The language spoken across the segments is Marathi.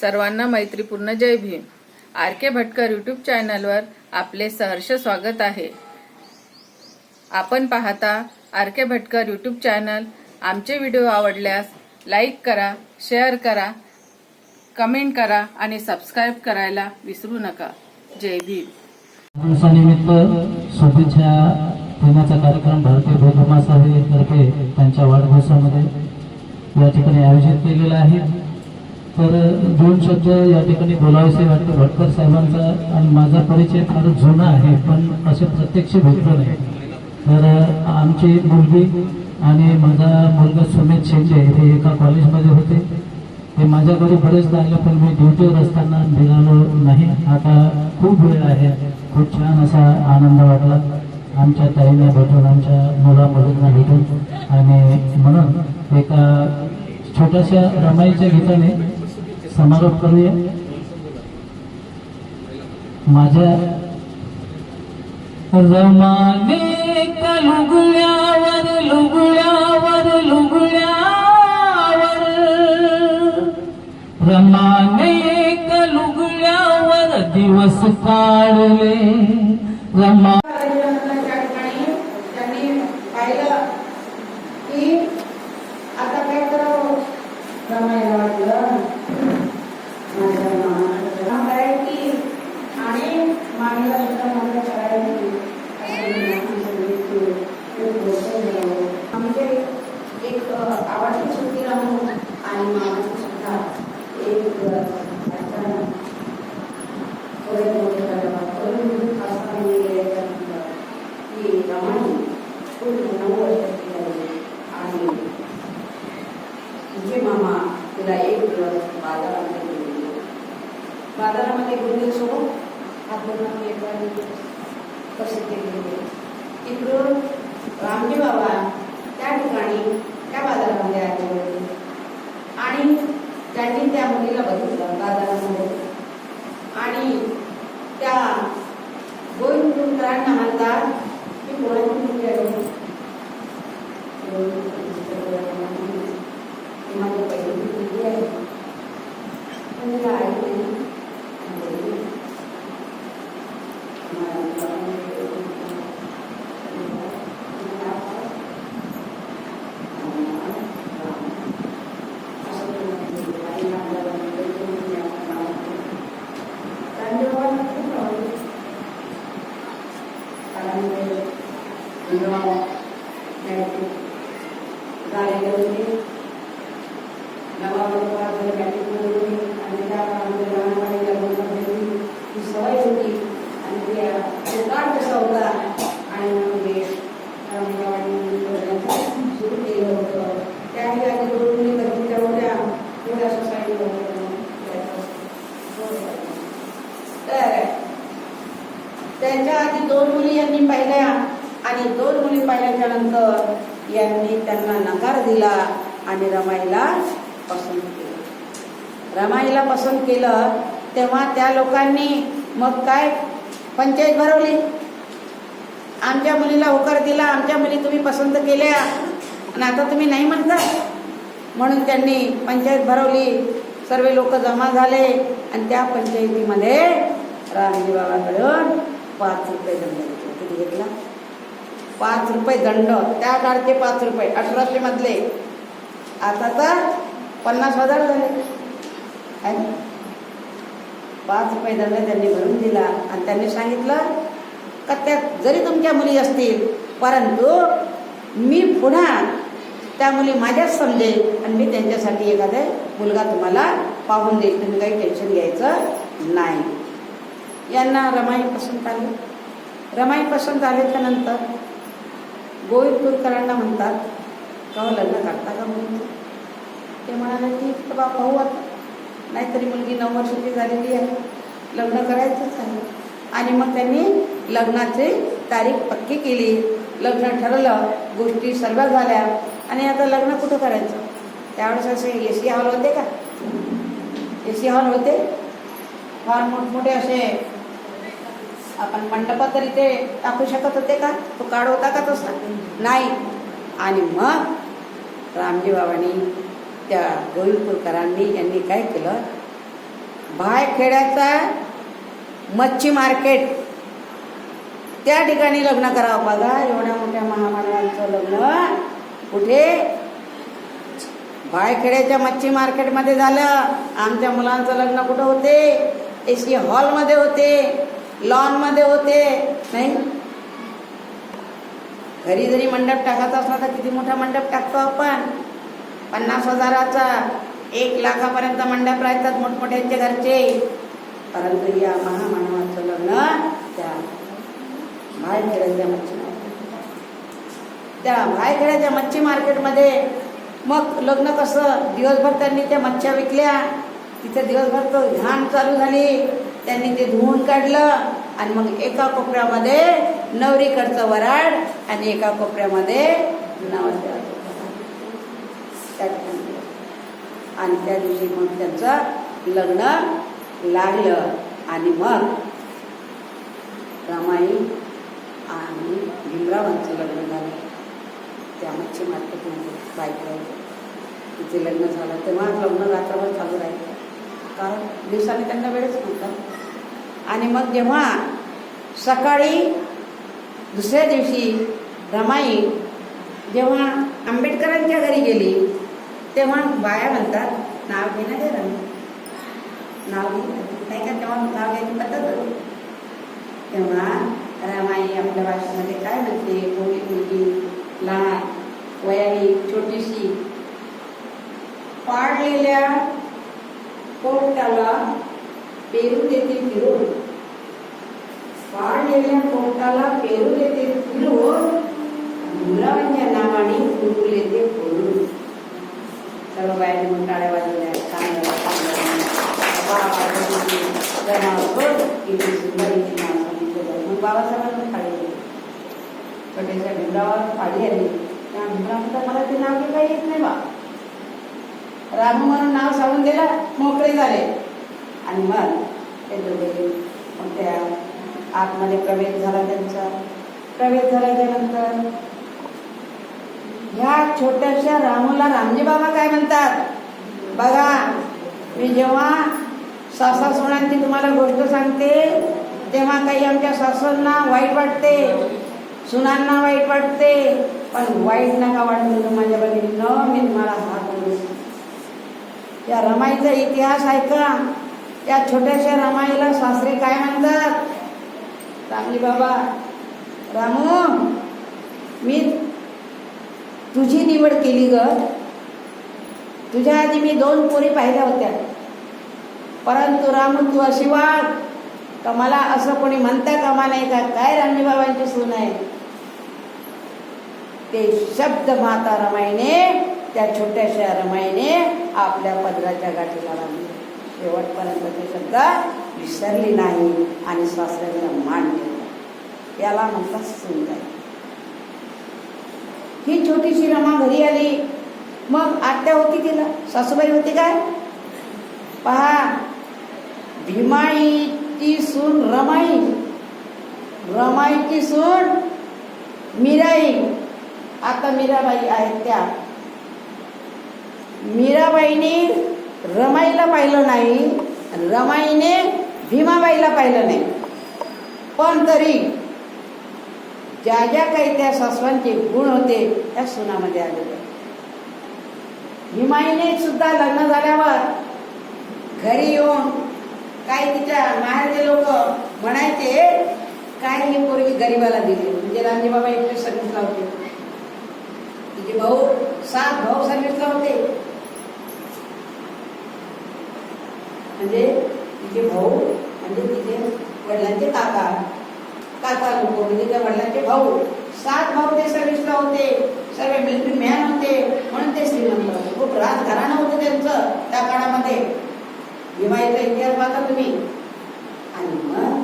सर्वांना मैत्रीपूर्ण जय Bhim. R K Bhatkar YouTube चॅनलवर आपले सहर्ष स्वागत आहे. आपण पाहता R K Bhatkar YouTube channel आमचे व्हिडिओ आवडल्यास लाईक करा शेअर करा कमेंट करा आणि सबस्क्राईब करायला विसरू नका. जय भीम. दिवसानिमित्त शुभेच्छा देण्याचा कार्यक्रम भारतीय बौद्ध महासभेतर्फे त्यांच्या वाढदिवसामध्ये या ठिकाणी आयोजित केलेला आहे. तर दोन शब्द या ठिकाणी बोलावेसे वाटतं. भटकर साहेबांचा आणि माझा परिचय फार जुना आहे पण असे प्रत्यक्ष भेटलो नाही. तर आमची मुलगी आणि माझा मुलगा सुमित शेंजे हे एका कॉलेजमध्ये होते. ते माझ्या घरी बरेचदा आले पण मी ड्युटीवर असताना निघालो नाही. आता खूप वेळ आहे. खूप छान असा आनंद वाटला. आमच्या ताईंना भेटून आमच्या मुला मुलींना भेटून आणि म्हणून एका छोट्याशा रमाईच्या गीताने समारोप करूया. माझ्या रमाने का लुगड्यावर लुगड्यावर लुगड्यावर रमाने का लुगड्यावर दिवस काढले. रमा त्या ठिकाणी त्यांनी पाहिलं की आता काय करावं रमायला वाटलं माझ्या मामाला करायची आणि मामीला सुद्धा माझ्या करायची आमचे एक आवडती सुट्टी राहून आणि मामाची सुद्धा एक अचानक थोडे मोठे झाल्यावर थोडे खास पाणी गेल्याच्यानंतर ती रमाई खूप नऊ वर्षाची झाली आणि तिचे मामा तिला एक दिवस बाजारामध्ये घेऊन गेले बाजारामध्ये घेऊन गेले सोबत आपण कसे ते गेले तिकडून रामजी बाबा त्या ठिकाणी त्या बाजारामध्ये आले होते आणि त्यांनी त्या मुलीला बघितलं बाजारामध्ये. आणि त्या गोविंद म्हणतात की कोणाची मुलगी आहे ती माझी पहिली मुलगी आहे पण तिला आई नाही आणि वडील नाही. मला असं आई आपल्याला धन्यवाद खूप आवडले कारण ते विवाह मॅट्रिक झालेले होते नवा बरोबर जर मॅट्रिक होते आणि त्या काळामध्ये लहानपणी लग्नामध्ये ती सवय होती आणि ते कसा होता आणि मग सुरू केलं होतं त्यावेळी आधी दोन बघितल्या होत्या थोड्या सोसायटी तर त्यांच्या आधी दोन मुली यांनी पाहिल्या आणि दोन मुली पाहिल्याच्या नंतर यांनी त्यांना नकार दिला आणि रमाईला पसंत केलं. रमाईला पसंत केलं तेव्हा त्या लोकांनी मग काय? पंचायत भरवली. आमच्या मुलीला होकार दिला. आमच्या मुली तुम्ही पसंत केल्या. आणि आता तुम्ही नाही म्हणता. म्हणून त्यांनी पंचायत भरवली. सर्व लोक जमा झाले. आणि त्या पंचायतीमध्ये रामजी बाबाकडून पाच रुपये दंड घेतला किती घेतला पाच रुपये दंड. त्या काळचे पाच रुपये. अठराशे मधले. आता तर पन्नास हजार झाले. आहे पाच रुपये दंड त्यांनी भरून दिला. आणि त्यांनी सांगितलं का त्या जरी तुमच्या मुली असतील परंतु मी पुन्हा त्या मुली माझ्याच समजेल आणि मी त्यांच्यासाठी एखादा मुलगा तुम्हाला पाहून देईल तुम्ही काही टेन्शन घ्यायचं नाही. यांना रमाई पसंत आली. रमाई पसंत आल्याच्यानंतर गोविंदपूरकरांना म्हणतात का लग्न करता का म्हणून ते म्हणाले की तर बा पाहू आता नाहीतरी मुलगी नऊ वर्षाची झालेली आहे. लग्न करायचंच आहे. आणि मग त्यांनी लग्नाची तारीख पक्की केली. लग्न ठरलं गोष्टी सर्व झाल्या. आणि आता लग्न कुठं करायचं? त्यावेळेस असे ए सी हॉल होते का? ए सी हॉल होते? फार मोठमोठे असे आपण मंडपात तरी ते टाकू शकत होते का? तो काढ होता का तसा? नाही. आणि मग रामजी बाबांनी त्या गोविंदपूरकरांनी यांनी काय केलं? भायखेड्याचा मच्छी मार्केट. त्या ठिकाणी लग्न करावं बघा एवढ्या मोठ्या महामानवांचं लग्न कुठे? भायखेड्याच्या मच्छी मार्केटमध्ये झालं. आमच्या मुलांचं लग्न कुठं होते? एसी हॉलमध्ये होते. लॉनमध्ये होते. नाही? घरी जरी मंडप टाकायचा असला तर किती मोठा मंडप टाकतो आपण? पन्नास हजाराचा एक लाखापर्यंत मंडप राहतात मोठमोठ्यांचे घरचे. परंतु या महामानवाचं लग्न त्या भायखेड्याच्या मच्छी मार्केट त्या भायखेड्याच्या मच्छी मार्केटमध्ये मग लग्न कसं? दिवसभर त्यांनी त्या मच्छ्या विकल्या. तिथे दिवसभर तो घाण चालू झाली. त्यांनी ते धुवून काढलं आणि मग एका कोपऱ्यामध्ये नवरीकडचं वराड आणि एका कोपऱ्यामध्ये नवऱ्या त्यात आणि त्या दिवशी मग त्यांचं लग्न लागलं. आणि मग रमाई आणि भीमरावांचं लग्न झालं. त्या मच्छी मार्केटमध्ये बायका तिथे लग्न झालं. तेव्हा लग्न रात्रभर चालू राहिलं. कारण दिवसाने त्यांना वेळच नव्हता. आणि मग जेव्हा सकाळी दुसऱ्या दिवशी रमाई जेव्हा आंबेडकरांच्या घरी गेली तेव्हा बाया म्हणतात नाव घे ना रमाई नाव घे नाही का? तेव्हा नाव घ्यायची पद्धत होती. तेव्हा रामाई आपल्या भाषेमध्ये काय म्हणते? कोणी मुलगी लहान वयाने छोटीशी पाडलेल्या पोटाला पेरू देते फिरून. पाडलेल्या पोटाला पेरू देते फिरून. मुलांच्या नावाने फुलू येते बायांनी मग टाळ्या वाजवल्या चांगल्या मग बाबासाहेबांना टाळी दिली छोट्याशा भीमरावावर पाळी आली त्या भीमराव मला ते नाव काही येत नाही बा रामू म्हणून नाव सांगून दिलं मोकळे झाले आणि मग ते दोघे मग त्या आतमध्ये प्रवेश झाला त्यांचा प्रवेश झाल्याच्यानंतर ह्या छोट्याशा रामूला रामजी बाबा काय म्हणतात? बघा मी जेव्हा सासासुनांची तुम्हाला गोष्ट सांगते तेव्हा काही आमच्या सासूंना वाईट वाटते सुनांना वाईट वाटते पण वाईट नका वाटून माझ्या बहिणीनं मी तुम्हाला हा बोलू या रमाईचा इतिहास ऐका. या छोट्याशा रमाईला सासरे काय म्हणतात? रामजी बाबा रामू मी तुझी निवड केली ग. तुझ्या आधी मी दोन पोरी पाहिल्या होत्या. परंतु राम तू अशी वाग का मला असं कोणी म्हणता कामा नाही का? काय रामजी बाबांची सून आहे? ते शब्द माता रमाईने त्या छोट्याशा रमाईने आपल्या पदराच्या गाठीला लावली शेवटपर्यंत ते शब्द विसरली नाही आणि सासऱ्याला मान ठेवला याला म्हणतात सुंदर. ही छोटीशी रमा घरी आली. मग आत्या होती तिला. सासूबाई होती काय? पहा भीमाईची सून रमाई. रमाईची सून मीराई. आता मीराबाई आहेत त्या. मीराबाईने रमाईला पाहिलं नाही रमाईने भीमाबाईला पाहिलं नाही. पण तरी ज्या ज्या काही त्या सासवांचे गुण होते त्या सुनामध्ये आलेले हिमाईने सुद्धा लग्न झाल्यावर घरी येऊन काही तिच्या माहेरचे लोक म्हणायचे काय ही पोरगी गरीबाला दिली? म्हणजे रामजी बाबा एकटे सर्विसला होते. तिचे भाऊ सात भाऊ सर्विसला होते. म्हणजे तिचे भाऊ म्हणजे तिचे वडिलांचे काका. काका लोक म्हणजे त्या वडिलांचे भाऊ. सात भाऊ ते सर्विसला होते. सर्व मिलिटरी मॅन होते. म्हणून ते श्रीमंत होते. खूप राजघराणं होतं त्यांचं त्या काळामध्ये. भीमाईचा इतिहास पाहता तुम्ही. आणि मग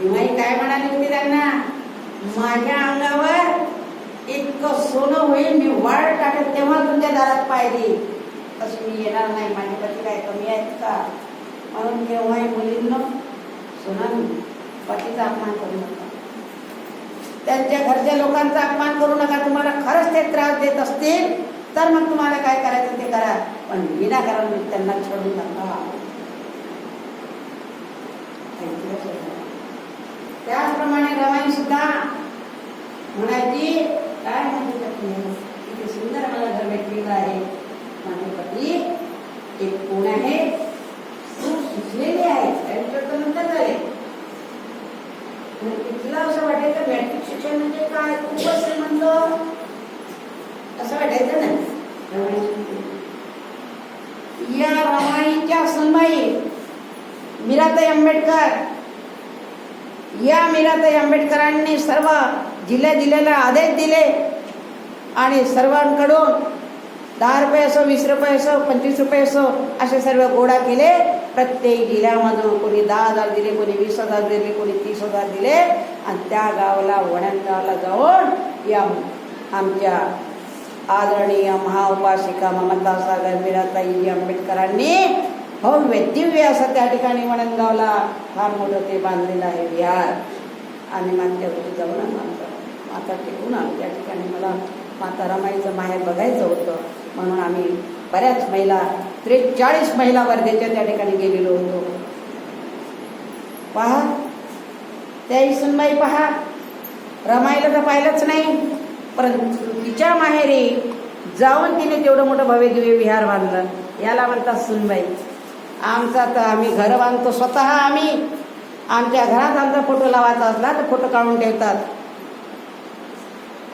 भीमाई काय म्हणाली होती त्यांना? माझ्या अंगावर इतकं सोनं होईल मी वाळ टाकेल तेव्हा तुमच्या दारात पाय देईल तसं मी येणार नाही. माझे पती काय कमी आहेत का? म्हणून केव्हाही मुलींना सोनं पतीचा अपमान करू नका. त्यांच्या घरच्या लोकांचा अपमान करू नका. तुम्हाला खरंच ते त्रास देत असतील तर मग तुम्हाला काय करायचं ते करा. पण विनाकारण त्यांना छळू नका. त्याचप्रमाणे रमाई सुद्धा म्हणायची काय म्हणते का किती सुंदर मला घर भेटलेलं आहे. माझे पती एक कोण आहे? खूप सुचलेली आहे. त्यांच्याकडे नंतर झाले तिला असं वाटायचं मॅट्रिक शिक्षण म्हणजे काय? खूपच म्हणलं. असं वाटायचं ना. या रमाईच्या सन्माई मीराताई आंबेडकर. या मीराताई आंबेडकरांनी सर्व जिल्ह्या जिल्ह्याला आदेश दिले आणि सर्वांकडून दहा रुपये असो वीस रुपये असो पंचवीस रुपये असो असे सर्व गोळा केले. प्रत्येक जिल्ह्यामधून कोणी दहा हजार दिले कोणी वीस हजार दिले कोणी तीस हजार दिले. आणि त्या गावाला वडणगावला गावाला जाऊन या आमच्या आदरणीय महाउपासिका ममता सागर मीराताई आंबेडकरांनी भव्य दिव्य असं त्या ठिकाणी वणंदगावला फार मोठं ते बांधलेलं आहे विहार आणि मागच्या घरी जाऊन आलो आमचं. माता टिकून आलो त्या ठिकाणी. मला माता रमाईचं माहेर बघायचं होतं. म्हणून आम्ही बऱ्याच महिला त्रेचाळीस महिला वर्धेच्या त्या ठिकाणी गेलेलो होतो. पहा त्या इसनबाई पहा रमायला तर पाहिलंच नाही परंतु तिच्या माहेरी जाऊन तिने तेवढं मोठं भव्य दिव्य विहार बांधलं. याला म्हणतात सुनबाई आमचा तर आम्ही घर बांधतो स्वतः आम्ही. आमच्या घरात आमचा फोटो लावायचा असला तर फोटो काढून ठेवतात.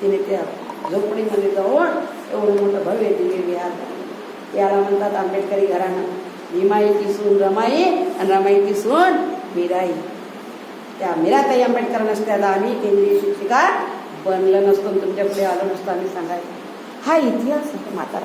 तिने त्या झोपडीमध्ये जाऊन एवढं मोठं भव्य दिव्य विहार याला म्हणतात आंबेडकरी घराणं. भीमाईची सून रमाई आणि रमाईची सून मीराई. त्या मीराताई आंबेडकर नसत्या तर आम्ही केंद्रीय शिक्षिका बनलं नसतो आणि तुमच्यापुढे आलो नसतो आम्ही सांगायचं. हा इतिहास आहे माता